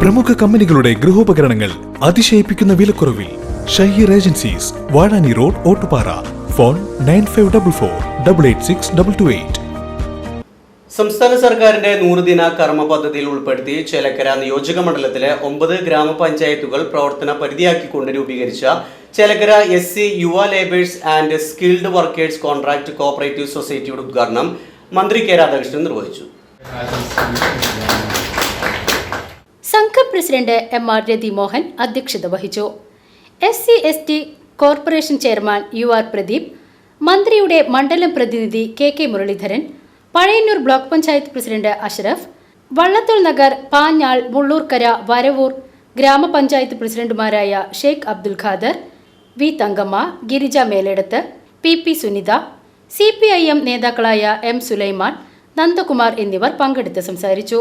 പ്രമുഖ കമ്പനികളുടെ ഗൃഹോപകരണങ്ങൾ അതിശയിപ്പിക്കുന്ന വിലക്കുറവിൽ Shaheer agencies Vazhani road Ottupara. Phone nine five double four double eight six double two eight. സംസ്ഥാന സർക്കാരിന്റെ നൂറുദിന കർമ്മ പദ്ധതിയിൽ ഉൾപ്പെടുത്തി ചേലക്കര നിയോജക മണ്ഡലത്തിലെ ഒമ്പത് ഗ്രാമപഞ്ചായത്തുകൾ പ്രവർത്തന പരിധിയാക്കിക്കൊണ്ട് രൂപീകരിച്ച ചേലക്കര എസ് സി യുവ labours and skilled workers contract cooperative സൊസൈറ്റിയുടെ ഉദ്ഘാടനം മന്ത്രി കെ രാധാകൃഷ്ണൻ നിർവഹിച്ചു. സംഘം president M R Rathi Mohan അധ്യക്ഷത വഹിച്ചു. S C S T corporation chairman U R Pradeep മന്ത്രിയുടെ മണ്ഡലം പ്രതിനിധി K K Muraleedharan Pazhayannur block panchayat president Ashraf Vallathol Nagar Panjal Mullurkara Varavur ഗ്രാമപഞ്ചായത്ത് പ്രസിഡന്റുമാരായ Sheikh Abdul Khader V Thankamma Girija Meledath P P Sunitha C P I M നേതാക്കളായ M Sulaiman Nandakumar എന്നിവർ പങ്കെടുത്ത് സംസാരിച്ചു.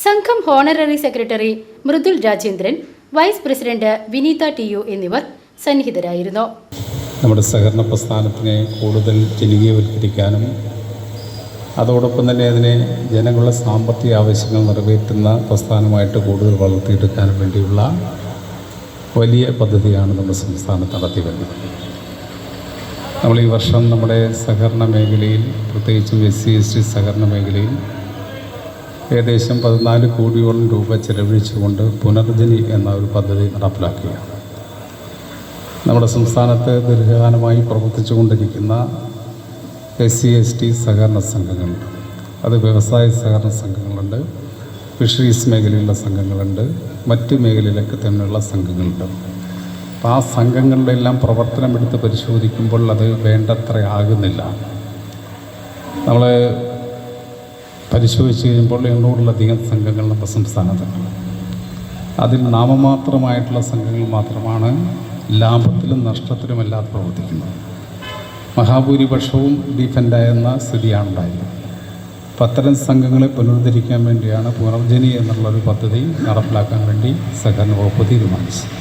സംഘം honorary secretary Mridul Rajendran vice president Vineetha T U എന്നിവർ സന്നിഹിതരായിരുന്നു. നമ്മുടെ സഹകരണ പ്രസ്ഥാനത്തിനെ കൂടുതൽ ജനകീയവൽക്കരിക്കാനും അതോടൊപ്പം തന്നെ അതിനെ ജനങ്ങളുടെ സാമ്പത്തിക ആവശ്യങ്ങൾ നിറവേറ്റുന്ന പ്രസ്ഥാനമായിട്ട് കൂടുതൽ വളർത്തിയെടുക്കാനും വേണ്ടിയുള്ള വലിയ പദ്ധതിയാണ് നമ്മുടെ സംസ്ഥാനത്ത് നടത്തി വരുന്നത് നമ്മൾ ഈ വർഷം നമ്മുടെ സഹകരണ മേഖലയിൽ പ്രത്യേകിച്ചും എസ് സി എസ് ടി സഹകരണ മേഖലയിൽ ഏകദേശം പതിനാല് കോടിയോളം രൂപ ചെലവഴിച്ചുകൊണ്ട് പുനർജനി എന്ന ഒരു പദ്ധതി നടപ്പിലാക്കുകയാണ്. നമ്മുടെ സംസ്ഥാനത്ത് ദീർഘകാലമായി പ്രവർത്തിച്ചു കൊണ്ടിരിക്കുന്ന എസ് സി എസ് ടി സഹകരണ സംഘങ്ങൾ അത് വ്യവസായ സഹകരണ സംഘങ്ങളുണ്ട് ഫിഷറീസ് മേഖലയിലുള്ള സംഘങ്ങളുണ്ട് മറ്റ് മേഖലയിലൊക്കെ തന്നെയുള്ള സംഘങ്ങളുണ്ട്. അപ്പോൾ ആ സംഘങ്ങളുടെ എല്ലാം പ്രവർത്തനം എടുത്ത് പരിശോധിക്കുമ്പോൾ അത് വേണ്ടത്ര ആകുന്നില്ല. നമ്മൾ പരിശോധിച്ച് കഴിയുമ്പോൾ എണ്ണൂറിലധികം സംഘങ്ങൾ നമ്മുടെ സംസ്ഥാനത്തുണ്ട് അതിൽ നാമമാത്രമായിട്ടുള്ള സംഘങ്ങൾ മാത്രമാണ് ലാഭത്തിലും നഷ്ടത്തിലുമല്ലാതെ പ്രവർത്തിക്കുന്നത്. മഹാഭൂരിപക്ഷവും ഡിഫൻഡായെന്ന സ്ഥിതിയാണ് ഉണ്ടായത് പത്തരം സംഘങ്ങളെ പുനരുദ്ധരിക്കാൻ വേണ്ടിയാണ് പുനർജനി എന്നുള്ളൊരു പദ്ധതി നടപ്പിലാക്കാൻ വേണ്ടി സഹകരണ വകുപ്പ് തീരുമാനിച്ചത്.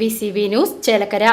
B C B news Chelakkara.